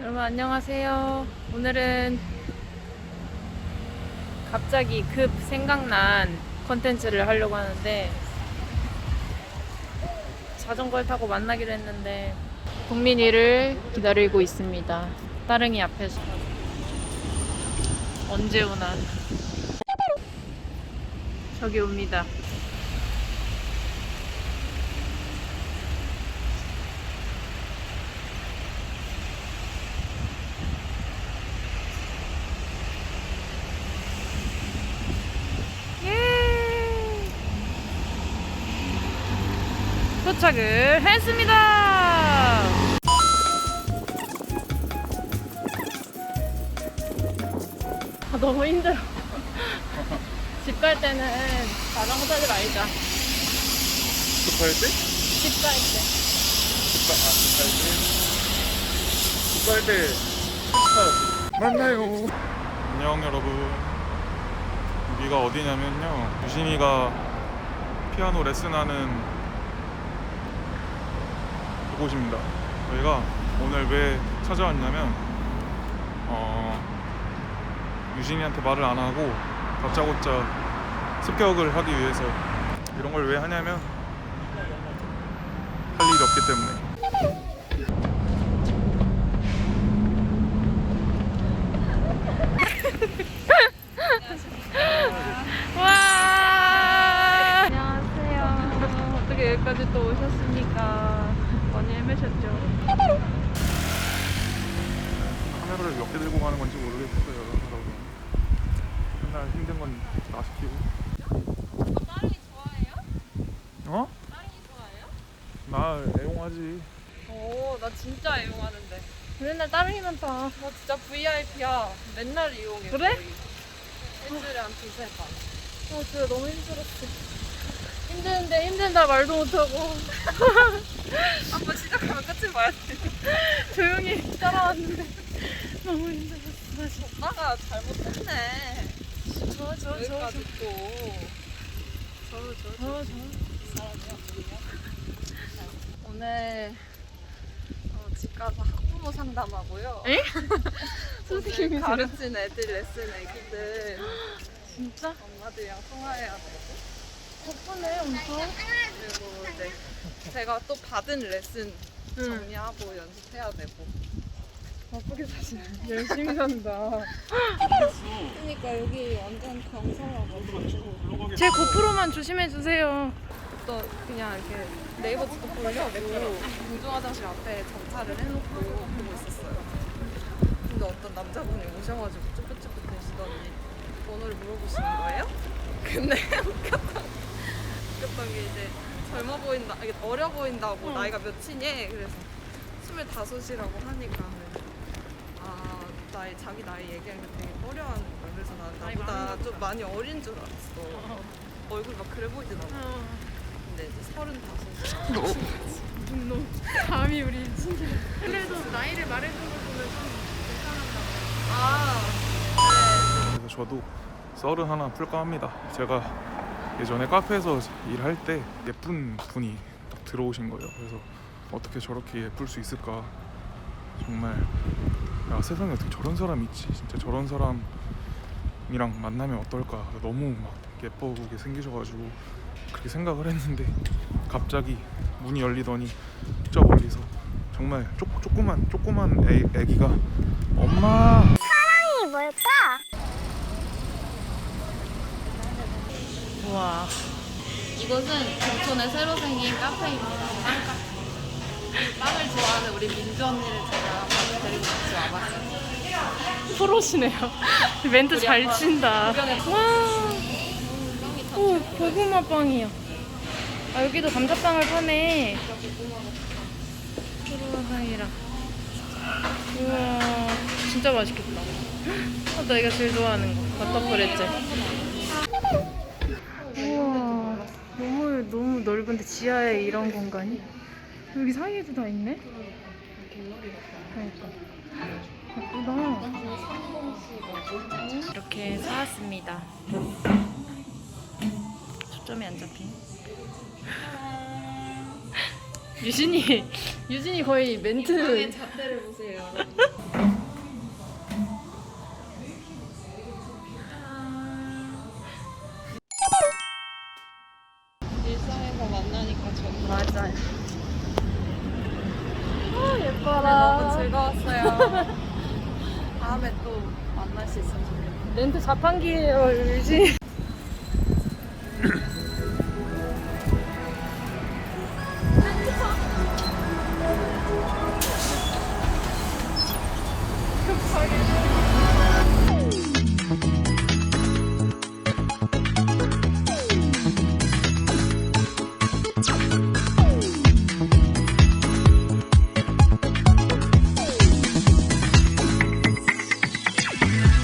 여러분 안녕하세요. 오늘은 갑자기 급 생각난 컨텐츠를 하려고 하는데 자전거를 타고 만나기로 했는데 국민이를 기다리고 있습니다. 따릉이 앞에서 언제 오나 저기 옵니다. 도착을 했습니다. 아, 너무 힘들어. 집 갈 때는 자전거 타지 말자. 급할 때? 집 갈 때. 급할 때? 급할 때 만나요 안녕 여러분 여기가 어디냐면요 유신이가 피아노 레슨하는 그 곳입니다. 저희가 오늘 왜 찾아왔냐면 어, 유신이한테 말을 안 하고 다짜고짜 습격을 하기 위해서 이런 걸 왜 하냐면 할 일이 없기 때문에. 여기까지 또 오셨습니까? 헤매셨죠? 카메라를 몇 개 들고 가는 건지 모르겠어요. 여러분. 맨날 힘든 건나 시키고. 따릉이 좋아해요? 어? 따릉이 좋아해요? 나 애용하지. 오, 나 진짜 애용하는데. 맨날 따릉이만 타. 나 진짜 VIP야. 맨날 이용해. 그래? 일주일에 한 두세 번. 어, 진짜 너무 힘들었어. 힘드는데 힘든다 말도 못하고. 한번 시작하면 끝을 봐야 돼. 조용히 따라왔는데 너무 힘들었어. 오빠가 잘못했네. 저, 저. 여기까지 또. 저, 저, 저, 저. 오늘 어, 집 가서 학부모 상담하고요. 에? 선생님이 가르친 애들 레슨 애기들 진짜? 엄마들이랑 통화해야 되고 덕분에 엄청. 그리고 이제 제가 또 받은 레슨 응. 정리하고 연습해야 되고 바쁘게 사시네. 열심히 산다. 그러니까 여기 완전 경사라고 제 고프로만 조심해 주세요. 또 그냥 이렇게 네이버 지도 보려고 공중 화장실 앞에 정차를 해놓고 보고 있었어요. 근데 어떤 남자분이 오셔가지고 쭈뼛쭈뼛 대시더니 번호를 물어보시는 거예요? 근데 웃겼던, 웃겼던 게 이제 젊어 보인다, 이게 어려 보인다고 응. 나이가 몇이니? 그래서 스물다섯이라고 하니까 아 나이 자기 나이 얘기하는 게 되게 꺼려하는 거야. 그래서 난 나이 나보다 많은가 좀 많이 어린 줄 알았어. 얼굴 막 그래 보이진 않아. 근데 이제 서른다섯. 너 감히 우리 진짜. 그래도 나이를 말해준 걸 보면 좀 괜찮았나 아, 그래서 저도 썰은 하나 풀까 합니다. 제가 예전에 카페에서 일할 때 예쁜 분이 딱 들어오신 거예요. 그래서 어떻게 저렇게 예쁠 수 있을까? 정말 야 세상에 어떻게 저런 사람이 있지? 진짜 저런 사람이랑 만나면 어떨까? 너무 막 예쁘게 생기셔가지고 그렇게 생각을 했는데 갑자기 문이 열리더니 저 멀리서 정말 쪼, 조그만 조그만 애, 애기가 엄마 우와. 이곳은 경촌에 새로 생긴 카페입니다. 빵 카페. 빵을 좋아하는 우리 민주 언니를 제가 데리고 같이 와봤어요. 프로시네요. 멘트 잘 친다. 와. 오, 고구마 빵이야. 아, 여기도 감자빵을 파네. 크로와상이랑. 우와, 진짜 맛있겠다. 아, 나 이거 제일 좋아하는 거. 버터브레드. 우와, 너무, 너무 넓은데 지하에 이런 공간이? 여기 사이에도 다 있네? 그러니까. 예쁘다. 이렇게 사왔습니다. 초점이 안 잡힌. 유진이, 유진이 거의 멘트. 잣대를 보세요. 맞아요. 아, 예뻐라. 오늘 너무 즐거웠어요. 다음에 또 만날 수 있으면 좋겠네요. 렌트 자판기예요, 유지.